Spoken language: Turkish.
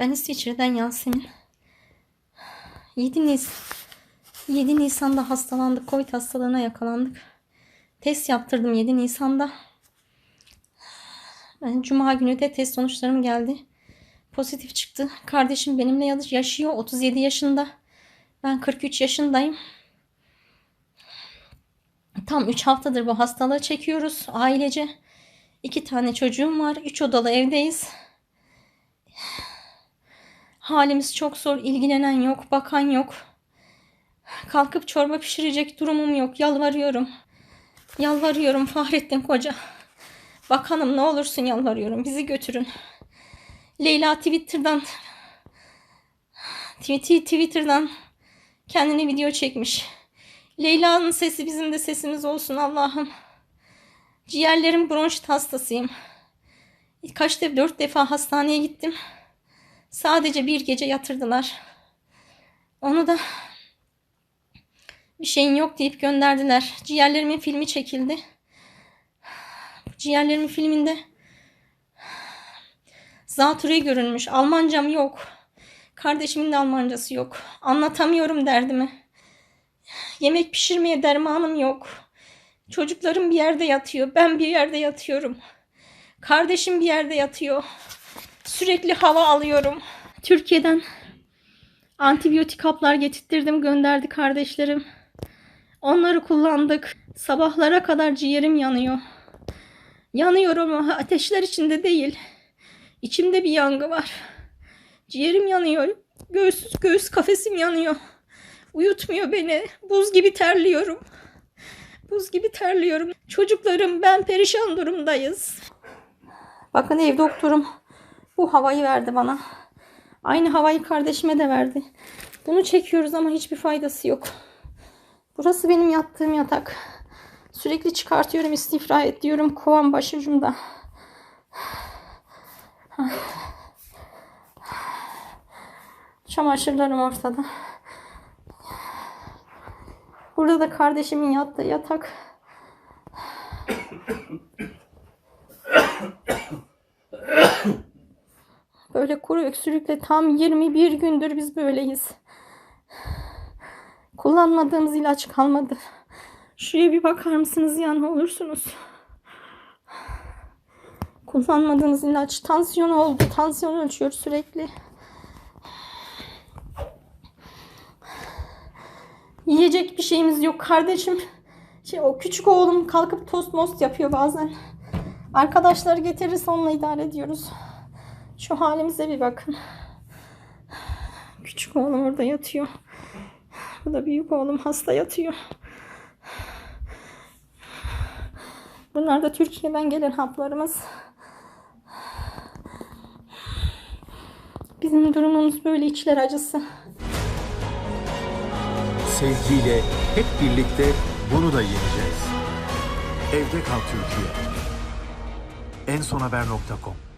Ben İsviçre'den Yasemin. 7 Nisan 7 Nisan'da hastalandık. Covid hastalığına yakalandık. Test yaptırdım 7 Nisan'da. Ben Cuma günü de test sonuçlarım geldi. Pozitif çıktı. Kardeşim benimle yaş- yaşıyor. 37 yaşında. Ben 43 yaşındayım. Tam 3 haftadır bu hastalığı çekiyoruz ailece. İki tane çocuğum var. Üç odalı evdeyiz. Halimiz çok zor. İlgilenen yok, bakan yok. Kalkıp çorba pişirecek durumum yok. Yalvarıyorum. Yalvarıyorum Fahrettin Koca. Bakanım ne olursun yalvarıyorum. Bizi götürün. Leyla Twitter'dan Twitter, Twitter'dan kendine video çekmiş. Leyla'nın sesi bizim de sesimiz olsun Allah'ım. Ciğerlerim bronşit hastasıyım. Kaç defa dört defa hastaneye gittim. Sadece bir gece yatırdılar. Onu da bir şeyin yok deyip gönderdiler. Ciğerlerimin filmi çekildi. Ciğerlerimin filminde zatürre görünmüş. Almancam yok. Kardeşimin de Almancası yok. Anlatamıyorum derdimi. Yemek pişirmeye dermanım yok. Çocuklarım bir yerde yatıyor. Ben bir yerde yatıyorum. Kardeşim bir yerde yatıyor. Sürekli hava alıyorum. Türkiye'den antibiyotik haplar getirttirdim gönderdi kardeşlerim. Onları kullandık. Sabahlara kadar ciğerim yanıyor. Yanıyorum ama ateşler içinde değil. İçimde bir yangı var. Ciğerim yanıyor. Göğüs, göğüs kafesim yanıyor. Uyutmuyor beni. Buz gibi terliyorum. Buz gibi terliyorum. Çocuklarım ben perişan durumdayız. Bakın ev doktorum bu havayı verdi bana. Aynı havayı kardeşime de verdi. Bunu çekiyoruz ama hiçbir faydası yok. Burası benim yattığım yatak. Sürekli çıkartıyorum istifra ediyorum kovan başucumda. Çamaşırlarım ortada. Burada da kardeşimin yattığı yatak. Böyle kuru öksürükle tam 21 gündür biz böyleyiz. Kullanmadığımız ilaç kalmadı. Şuraya bir bakar mısınız ya ne olursunuz? Kullanmadığımız ilaç tansiyon oldu. Tansiyon ölçüyor sürekli. Yiyecek bir şeyimiz yok kardeşim. Şey, o küçük oğlum kalkıp tost most yapıyor bazen. Arkadaşlar getirirse onunla idare ediyoruz. Şu halimize bir bakın. Küçük oğlum orada yatıyor. Bu da büyük oğlum hasta yatıyor. Bunlar da Türkiye'den gelen haplarımız. Bizim durumumuz böyle içler acısı. Sevgiyle hep birlikte bunu da yeneceğiz. Evde kal Türkiye. ensonhaber.com